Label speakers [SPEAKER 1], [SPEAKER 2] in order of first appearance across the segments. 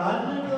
[SPEAKER 1] tánh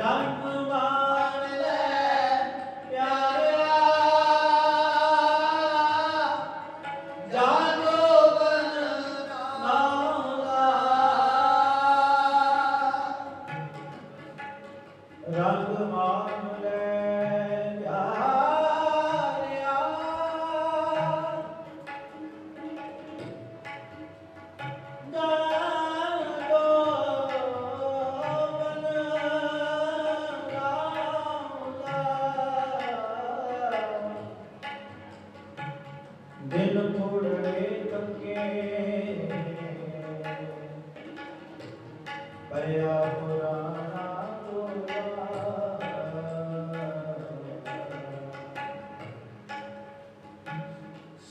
[SPEAKER 1] ਰੰਗ ਮਾਨ ਲੈ ਪਿਆਰਿਆ। ਜਾਗੋ ਲੈ।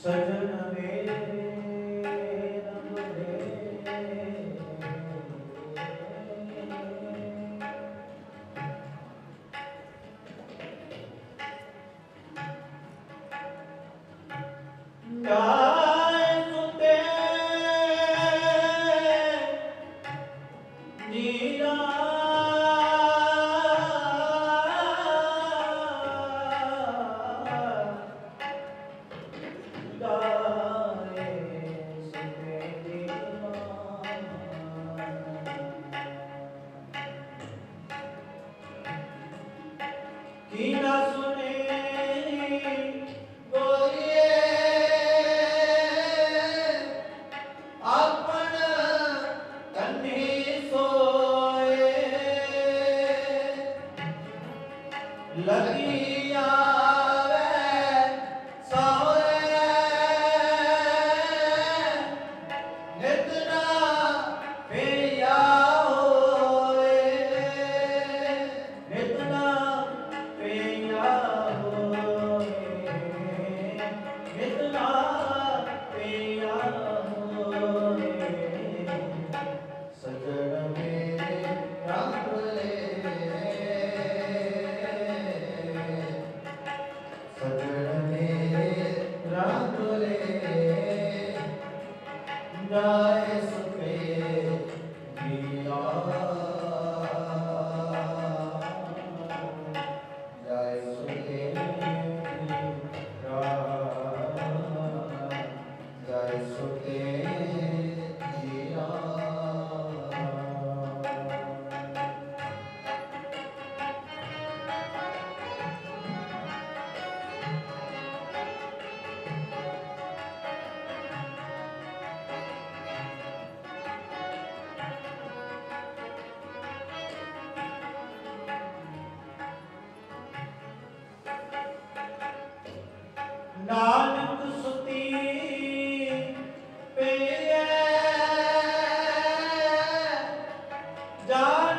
[SPEAKER 1] ਸਜਨ ਮੇਰੇ ਰਮ ਰੇ ਕਾ Krishna is a ਨਾਨਕ ਸੁਤੀ ਪਈਐ ਜਾਨ